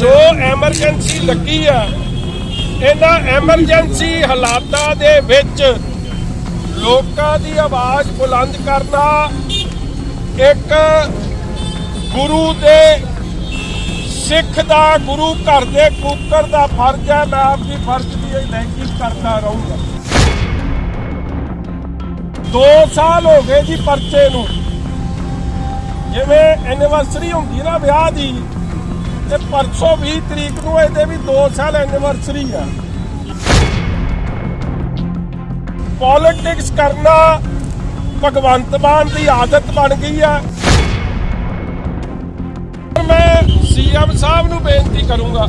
ਜੋ ਐਮਰਜੈਂਸੀ ਲੱਗੀ ਆ, ਇਹਨਾਂ ਐਮਰਜੈਂਸੀ ਹਾਲਾਤਾਂ ਦੇ ਵਿੱਚ ਲੋਕਾਂ ਦੀ ਆਵਾਜ਼ ਬੁਲੰਦ ਕਰਨਾ ਇੱਕ ਗੁਰੂ ਦੇ ਸਿੱਖ ਦਾ, ਗੁਰੂ ਘਰ ਦੇ ਕੂਕਰ ਦਾ ਫਰਜ਼ ਹੈ। ਮੈਂ ਆਪਣੀ ਫਰਜ਼ ਦੀ ਅਦਾਇਗੀ ਕਰਦਾ ਰਹੂੰਗਾ। 2 ਸਾਲ ਹੋ ਗਏ ਜੀ ਪਰਚੇ ਨੂੰ। ਜਿਵੇਂ ਐਨੀਵਰਸਰੀ ਹੁੰਦੀ ਨਾ ਵਿਆਹ ਦੀ ਤੇ ਪਰਸੋਂ 20 ਤਰੀਕ ਨੂੰ ਇਹਦੇ ਵੀ 2 ਸਾਲ ਐਨੀਵਰਸਰੀ ਆ। ਪੋਲਿਟਿਕਸ ਕਰਨਾ ਭਗਵੰਤ ਮਾਨ ਦੀ ਆਦਤ ਬਣ ਗਈ ਆ। ਮੈਂ ਸੀਐਮ ਸਾਹਿਬ ਨੂੰ ਬੇਨਤੀ ਕਰੂੰਗਾ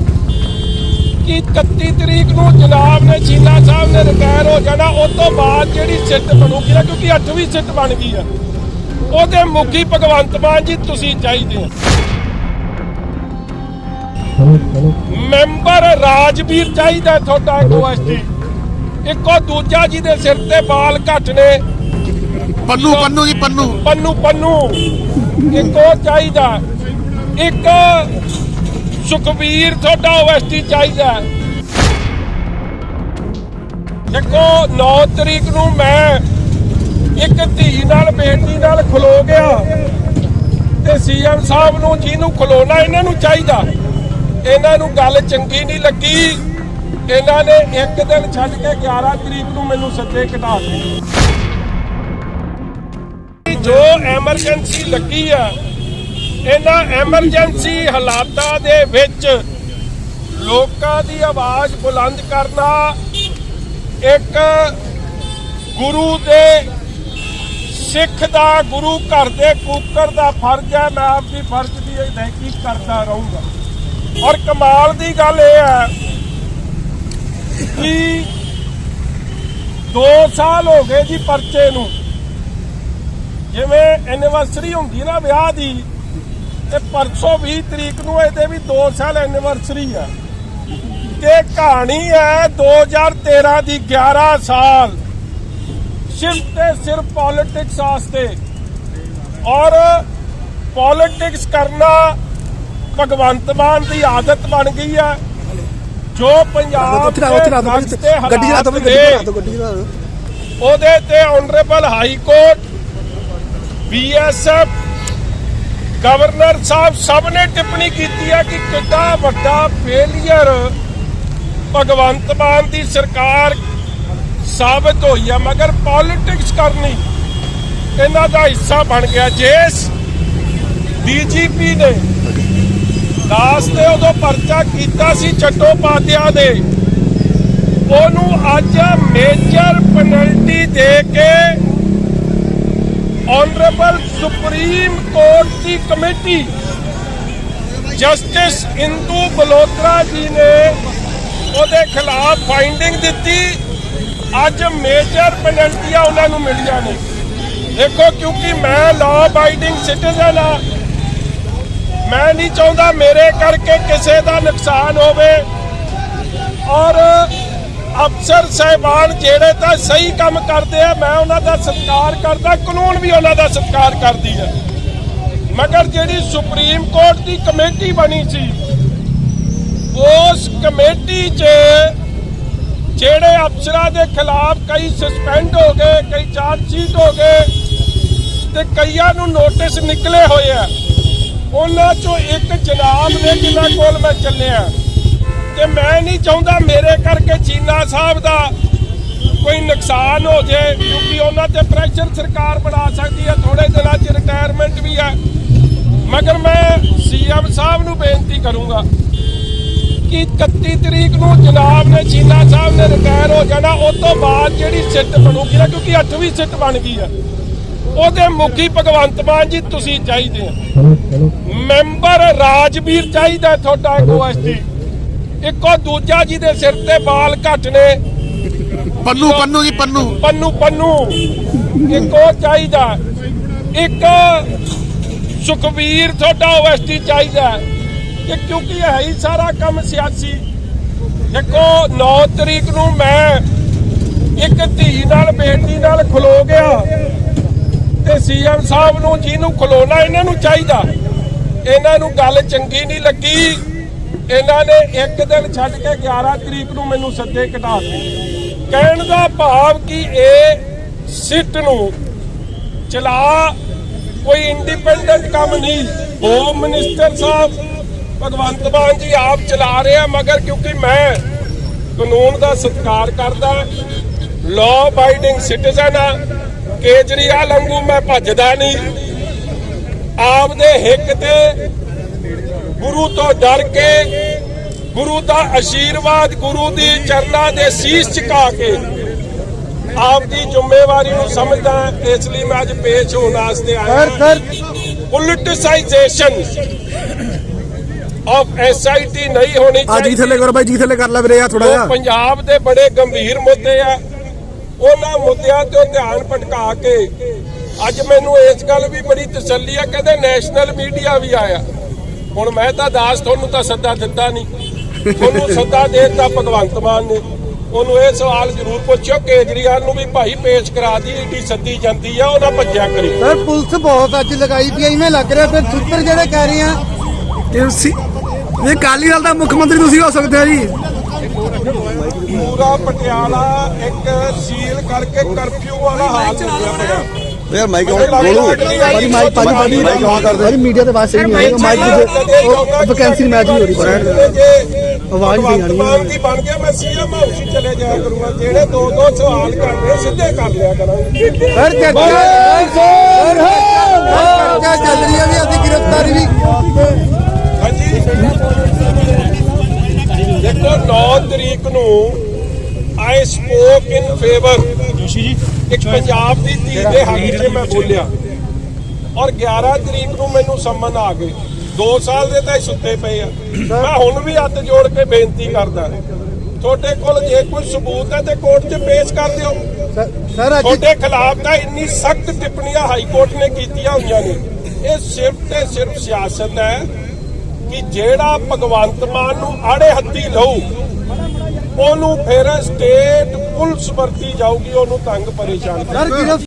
ਕਿ 31 ਤਰੀਕ ਨੂੰ ਜਨਾਬ ਨੇ ਚੀਨਾ ਸਾਹਿਬ ਨੇ ਰਿਟਾਇਰ ਹੋ ਜਾਣਾ ਉਸ ਤੋਂ ਬਾਅਦ ਜਿਹੜੀ ਸਿੱਟ ਬਣੂਗੀ ਨਾ, ਕਿਉਂਕਿ 8ਵੀਂ ਸਿੱਟ ਬਣ ਗਈ ਆ। ਉਹਦੇ ਮੁਖੀ ਭਗਵੰਤ ਮਾਨ ਜੀ, ਤੁਸੀਂ ਚਾਹੀਦੇ ਆ ਮੈਂਬਰ ਰਾਜਵੀਰ ਚਾਹੀਦਾ ਤੁਹਾਡਾ ਓਐਸਟੀ ਇੱਕੋ ਦੂਜਾ ਜੀ ਦੇ ਸਿਰ ਤੇ ਬਾਲ ਘੱਟ ਨੇ। ਪੰਨੂ ਪੰਨੂ ਜੀ ਪੰਨੂ। ਪੰਨੂ ਪੰਨੂ। ਇੱਕੋ ਚਾਹੀਦਾ। ਇੱਕ ਸੁਖਵੀਰ ਤੁਹਾਡਾ ਓਐਸਟੀ ਚਾਹੀਦਾ। ਦੇਖੋ 9 ਤਰੀਕ ਨੂੰ ਮੈਂ ਇੱਕ ਧੀ ਨਾਲ ਬੇਟੀ ਨਾਲ ਖਲੋ ਗਿਆ। ਤੇ ਸੀਐਮ ਸਾਹਿਬ ਨੂੰ ਜਿਹਨੂੰ ਖਲੋਣਾ ਇਹਨਾਂ ਨੂੰ ਚਾਹੀਦਾ। ਇਹਨਾਂ ਨੂੰ ਗੱਲ ਚੰਗੀ ਨਹੀਂ ਲੱਗੀ। ਇਹਨਾਂ ਨੇ ਇੱਕ ਦਿਨ ਛੱਡ ਕੇ 11 ਤਰੀਕ ਨੂੰ ਮੈਨੂੰ ਸੱਦੇ ਕਢਾ ਦਿੱਤੇ। ਜੋ ਐਮਰਜੈਂਸੀ ਲੱਗੀ ਆ, ਇਹਨਾਂ ਐਮਰਜੈਂਸੀ ਹਾਲਾਤਾਂ ਦੇ ਵਿੱਚ ਲੋਕਾਂ ਦੀ ਆਵਾਜ਼ ਬੁਲੰਦ ਕਰਨਾ ਇੱਕ ਗੁਰੂ ਦੇ ਸਿੱਖ ਦਾ, ਗੁਰੂ ਘਰ ਦੇ ਕੂਕਰ ਦਾ ਫਰਜ਼ ਹੈ। ਮੈਂ ਆਪਣੀ ਫਰਜ਼ ਦੀ ਅਦਾਇਗੀ ਕਰਦਾ ਰਹੂੰਗਾ। ਔਰ ਕਮਾਲ ਦੀ ਗੱਲ ਇਹ ਹੈ ਕਿ 2 ਸਾਲ ਹੋ ਗਏ ਜੀ ਪਰਚੇ ਨੂੰ। ਜਿਵੇਂ ਐਨੀਵਰਸਰੀ ਹੁੰਦੀ ਨਾ ਵਿਆਹ ਦੀ, ਤੇ ਪਰਸੋਂ 20 ਤਰੀਕ ਨੂੰ ਇਹਦੇ ਵੀ 2 ਸਾਲ ਐਨੀਵਰਸਰੀ ਆ। ਤੇ ਕਹਾਣੀ ਹੈ 2013 ਦੀ 11 ਸਾਲ। ਸਿਰਫ ਤੇ ਸਿਰਫ ਪੋਲਿਟਿਕਸ ਵਾਸਤੇ। ਔਰ ਪੋਲਿਟਿਕਸ ਕਰਨਾ ਭਗਵੰਤ ਮਾਨ ਦੀ ਆਦਤ ਬਣ ਗਈ ਹੈ। ਜੋ ਪੰਜਾਬ ਦੇ ਗੱਡੀ ਚ ਰੱਖ ਦਿਓ, ਗੱਡੀ ਚ ਰੱਖ ਦਿਓ, ਗੱਡੀ ਚ ਰੱਖ ਦਿਓ। ਉਹਦੇ ਤੇ honourable high court BSF governor ਸਾਹਿਬ ਸਭ ਨੇ ਟਿੱਪਣੀ ਕੀਤੀ ਹੈ ਕਿ ਕਿੰਨਾ ਵੱਡਾ ਫੇਲਿਅਰ ਭਗਵੰਤ ਮਾਨ ਦੀ ਸਰਕਾਰ ਸਾਬਤ ਹੋਈ ਹੈ। ਮਗਰ ਪੋਲਿਟਿਕਸ ਕਰਨੀ ਇਹਨਾਂ ਦਾ ਹਿੱਸਾ ਬਣ ਗਿਆ। ਜਿਸ ਡੀਜੀਪੀ ਨੇ ਦਾਸ ਤੇ ਉਦੋਂ ਪਰਚਾ ਕੀਤਾ ਸੀ ਚੱਟੋਪਾਧਿਆ ਦੇ। ਉਹਨੂੰ ਅੱਜ ਮੇਜਰ ਪੈਨਲਟੀ ਦੇ ਕੇ ਆਨਰੇਬਲ ਸੁਪਰੀਮ ਕੋਰਟ ਦੀ ਕਮੇਟੀ ਜਸਟਿਸ ਇੰਦੂ ਬਲੋਤਰਾ ਜੀ ਨੇ ਉਹਦੇ ਖਿਲਾਫ ਫਾਈਂਡਿੰਗ ਦਿੱਤੀ। ਅੱਜ ਮੇਜਰ ਪੈਨਲਟੀਆਂ ਉਹਨਾਂ ਨੂੰ ਮਿਲੀਆਂ ਨੇ। ਦੇਖੋ, ਕਿਉਂਕਿ ਮੈਂ ਲਾਅ ਅਬਾਈਡਿੰਗ ਸਿਟੀਜ਼ਨ ਆ ਮੈਂ ਨਹੀਂ ਚਾਹੁੰਦਾ ਮੇਰੇ ਕਰਕੇ ਕਿਸੇ ਦਾ ਨੁਕਸਾਨ ਹੋਵੇ। ਔਰ ਅਫਸਰ ਸਹਿਬਾਨ ਜਿਹੜੇ ਤਾਂ ਸਹੀ ਕੰਮ ਕਰਦੇ ਆ, ਮੈਂ ਉਹਨਾਂ ਦਾ ਸਤਿਕਾਰ ਕਰਦਾ, ਕਾਨੂੰਨ ਵੀ ਉਹਨਾਂ ਦਾ ਸਤਿਕਾਰ ਕਰਦੀ ਹੈ। ਮਗਰ ਜਿਹੜੀ ਸੁਪਰੀਮ ਕੋਰਟ ਦੀ ਕਮੇਟੀ ਬਣੀ ਸੀ, ਉਸ ਕਮੇਟੀ 'ਚ ਜਿਹੜੇ ਅਫਸਰਾਂ ਦੇ ਖਿਲਾਫ ਕਈ ਸਸਪੈਂਡ ਹੋ ਗਏ, ਕਈ ਚਾਰਜ ਸ਼ੀਟ ਹੋ ਗਏ, ਤੇ ਕਈਆਂ ਨੂੰ ਨੋਟਿਸ ਨਿਕਲੇ ਹੋਏ ਆ। ਉਹਨਾਂ ਚੋਂ ਇੱਕ ਜਨਾਬ ਨੇ ਜਿਨ੍ਹਾਂ ਕੋਲ ਮੈਂ ਚੱਲਿਆ। ਤੇ ਮੈਂ ਨਹੀਂ ਚਾਹੁੰਦਾ ਮੇਰੇ ਕਰਕੇ ਚੀਨਾ ਸਾਹਿਬ ਦਾ ਕੋਈ ਨੁਕਸਾਨ ਹੋ ਜੇ, ਕਿਉਂਕਿ ਉਹਨਾਂ ਤੇ ਪ੍ਰੈਸ਼ਰ ਸਰਕਾਰ ਬਣਾ ਸਕਦੀ ਹੈ ਥੋੜੇ ਦਿਨਾਂ 'ਚ ਰਿਟਾਇਰਮੈਂਟ ਵੀ ਹੈ। ਮਗਰ ਮੈਂ ਸੀਐਮ ਸਾਹਿਬ ਨੂੰ ਬੇਨਤੀ ਕਰੂੰਗਾ ਕਿ 31 ਤਰੀਕ ਨੂੰ ਜਨਾਬ ਨੇ ਚੀਨਾ ਸਾਹਿਬ ਨੇ ਰਿਟਾਇਰ ਹੋ ਜਾਣਾ ਉਸ ਤੋਂ ਬਾਅਦ ਜਿਹੜੀ ਸਿੱਟ ਬਣੂਗੀ ਨਾ, ਕਿਉਂਕਿ 8ਵੀਂ ਸਿੱਟ ਬਣ ਗਈ ਹੈ। ਉਹਦੇ ਮੁਖੀ ਭਗਵੰਤ ਮਾਨ ਜੀ ਤੁਸੀਂ ਚਾਹੀਦੇ ਆ ਮੈਂਬਰ ਰਾਜਵੀਰ ਚਾਹੀਦਾ ਤੁਹਾਡਾ ਓਐਸਟੀ ਇੱਕੋ ਦੂਜਾ ਜੀ ਦੇ ਸਿਰ ਤੇ ਬਾਲ ਘੱਟ ਨੇ। ਪੰਨੂ ਪੰਨੂ ਜੀ ਪੰਨੂ। ਪੰਨੂ ਪੰਨੂ। ਇੱਕੋ ਚਾਹੀਦਾ। ਇੱਕ ਸੁਖਵੀਰ ਤੁਹਾਡਾ ਓਐਸਟੀ ਚਾਹੀਦਾ। ਕਿ ਕਿਉਂਕਿ ਇਹ ਹੀ ਸਾਰਾ ਕੰਮ ਸਿਆਸੀ। ਦੇਖੋ 9 ਤਰੀਕ ਨੂੰ ਮੈਂ ਇੱਕ ਧੀ ਨਾਲ ਬੇਟੀ ਨਾਲ ਖਲੋ ਗਿਆ। ਤੇ ਸੀਐਮ ਸਾਹਿਬ ਨੂੰ, ਜਿਹਨੂੰ ਖਲੋਣਾ ਇਹਨਾਂ ਨੂੰ ਚਾਹੀਦਾ। ਇਹਨਾਂ ਨੂੰ ਗੱਲ ਚੰਗੀ ਨਹੀਂ ਲੱਗੀ। ਇਹਨਾਂ ਨੇ ਇੱਕ ਦਿਨ ਛੱਡ ਕੇ 11 ਤਰੀਕ ਨੂੰ ਮੈਨੂੰ ਸੱਦੇ ਕਢਾ ਦਿੱਤੇ। ਕਹਿਣ ਦਾ ਭਾਵ ਕਿ ਇਹ ਸਿੱਟ ਨੂੰ ਚਲਾ ਕੋਈ ਇੰਡੀਪੈਂਡੈਂਟ ਕੰਮ ਨਹੀਂ। ਹੋਮ ਮਿਨਿਸਟਰ ਸਾਹਿਬ, ਭਗਵੰਤ ਮਾਨ ਜੀ ਆਪ ਚਲਾ ਰਹੇ ਮਗਰ ਕਿਉਂਕਿ ਮੈਂ ਕਾਨੂੰਨ ਦਾ ਸਤਿਕਾਰ ਕਰਦਾ। ਲਾਅ ਅਬਾਈਡਿੰਗ ਸਿਟੀਜ਼ਨ ਆ। ਕੇਜਰੀਵਾਲ ਵਾਂਗੂ ਮੈਂ ਭੱਜਦਾ ਨਹੀਂ। ਆਪ ਦੇ ਹਿੱਕ ਤੇ ਗੁਰੂ ਤੋਂ ਡਰ ਕੇ ਗੁਰੂ ਦਾ ਆਸ਼ੀਰਵਾਦ ਗੁਰੂ ਦੀ ਚਰਨਾਂ ਦੇ ਸੀਸ ਝੁਕਾ ਕੇ ਆਪ ਦੀ ਜ਼ਿੰਮੇਵਾਰੀ ਨੂੰ ਸਮਝਦਾ ਇਸ ਲਈ ਮੈਂ ਅੱਜ ਪੇਸ਼ ਹੋਣ ਵਾਸਤੇ ਆਇਆ ਪੋਲਿਟਿਸਾਈਜੇਸ਼ਨ ਆਫ ਐਸਆਈਟੀ ਨਹੀਂ ਹੋਣੀ ਆ ਜੀ ਚਾਹੀਦੀ। ਥੱਲੇ ਕਰੋ ਬਾਈ ਜੀ ਥੱਲੇ ਕਰ ਲੈ ਵੀਰੇ ਆ ਥੋੜਾ ਜਿਹਾ। ਪੰਜਾਬ ਦੇ ਬੜੇ ਗੰਭੀਰ ਮੁੱਦੇ ਆ। ਉਹਨਾਂ ਮੁੱਦਿਆਂ ਤੇ ਧਿਆਨ ਭਟਕਾ ਕੇ ਅੱਜ ਮੈਨੂੰ ਇਸ ਗੱਲ ਵੀ ਬੜੀ ਤਸੱਲੀ ਆ ਕਹਿੰਦੇ ਨੈਸ਼ਨਲ ਮੀਡੀਆ ਵੀ ਆਇਆ। ਹੁਣ ਮੈਂ ਤਾਂ ਦਾਸ ਤੁਹਾਨੂੰ ਤਾਂ ਸੱਦਾ ਦਿੱਤਾ ਨਹੀਂ। ਤੁਹਾਨੂੰ ਸੱਦਾ ਦੇ ਦਿੱਤਾ ਭਗਵੰਤ ਮਾਨ ਨੇ। ਉਹਨੂੰ ਇਹ ਸਵਾਲ ਜ਼ਰੂਰ ਪੁੱਛਿਓ ਕੇਜਰੀਵਾਲ ਨੂੰ ਵੀ ਭਾਈ ਪੇਸ਼ ਕਰਾ ਦੀ ਏਡੀ ਸੱਦੀ ਜਾਂਦੀ ਆ ਉਹਨਾਂ ਭੱਜਿਆ ਕਰੀ। ਸਰ ਪੁਲਿਸ ਬਹੁਤ ਅੱਜ ਲਗਾਈ ਪਈ ਐ ਇਵੇਂ ਲੱਗ ਰਿਹਾ ਫਿਰ ਸੂਤਰ ਜਿਹੜੇ ਕਹਿ ਰਹੇ ਆ। ਤੁਸੀਂ ਇਹ ਕਾਲੀ ਦਲ ਦਾ ਮੁੱਖ ਮੰਤਰੀ ਤੁਸੀਂ ਹੋ ਸਕਦੇ ਹੋ ਜੀ। ਪੂਰਾ ਪਟਿਆਲਾ ਇੱਕ ਸੀਲ ਕਰਕੇ ਕਰਫਿਊ ਵਾਲਾ ਹਾਲ ਹੋ ਗਿਆ ਯਾਰ ਮਾਈਕ ਬੋਲੋ। ਭਾਜੀ ਮਾਈਕ ਭਾਜੀ ਭਾਜੀ ਮਾਈਕ on ਕਰ ਦੇ। ਭਾਜੀ ਮੀਡੀਆ ਤੇ ਬਾਤ ਸਹੀ ਨਹੀਂ ਹੋਈ ਮਾਈਕ ਤੇ ਵੈਕੈਂਸੀ ਮੈਚ ਨਹੀਂ ਹੋ ਰਹੀ ਪਰ ਆਵਾਜ਼ ਨਹੀਂ ਆਣੀ। ਮਾਨ ਦੀ ਬਣ ਗਿਆ ਮੈਂ ਸੀਐਮ ਹਾਊਸ ਹੀ ਚਲੇ ਜਾਇਆ ਕਰੂੰਗਾ। ਜਿਹੜੇ ਦੋ ਦੋ ਸਵਾਲ ਕਰਦੇ ਸਿੱਧੇ ਕਰ ਲਿਆ ਕਰਾਂਗੇ। ਸਰ ਚਰਚਾ ਸਰ ਚੱਲ ਰਹੀ ਹੈ ਵੀ ਅਸੀਂ ਗ੍ਰਿਫਤਾਰੀ ਵੀ। ਹਾਂਜੀ। ਦੇਖੋ 9 ਤਰੀਕ ਨੂੰ I spoke in favour Joshi ji ਇੱਕ ਪੰਜਾਬ ਦੀ ਧੀ ਦੇ ਹੱਕ 'ਚ ਮੈਂ ਬੋਲਿਆ। ਔਰ 11 ਤਰੀਕ ਨੂੰ ਮੈਨੂੰ ਸੰਮਨ ਆ ਗਏ। 2 ਸਾਲ ਦੇ ਤਾਂ ਸੁੱਤੇ ਪਏ ਆ। ਮੈਂ ਹੁਣ ਵੀ ਹੱਥ ਜੋੜ ਕੇ ਬੇਨਤੀ ਕਰਦਾ। ਤੁਹਾਡੇ ਕੋਲ ਜੇ ਕੋਈ ਸਬੂਤ ਹੈ ਤੇ ਕੋਰਟ 'ਚ ਪੇਸ਼ ਕਰ ਦਿਓ। ਸਰ ਅੱਜ ਤੁਹਾਡੇ ਖਿਲਾਫ ਤਾਂ ਇੰਨੀ ਸਖਤ ਟਿੱਪਣੀਆਂ ਹਾਈ ਕੋਰਟ ਨੇ ਕੀਤੀਆਂ ਹੋਈਆਂ ਨੇ। ਇਹ ਸਿਰਫ ਤੇ ਸਿਰਫ ਸਿਆਸਤ ਹੈ। ਕਿ ਜਿਹੜਾ ਭਗਵੰਤ ਮਾਨ ਨੂੰ ਆੜੇ ਹੱਥੀ ਲਊ ਉਹਨੂੰ ਫਿਰ ਸਟੇਟ ਪੁਲਿਸ ਵਰਤੀ ਜਾਊਗੀ ਉਹਨੂੰ ਤੰਗ ਪਰੇਸ਼ਾਨ ਗ੍ਰਿਫ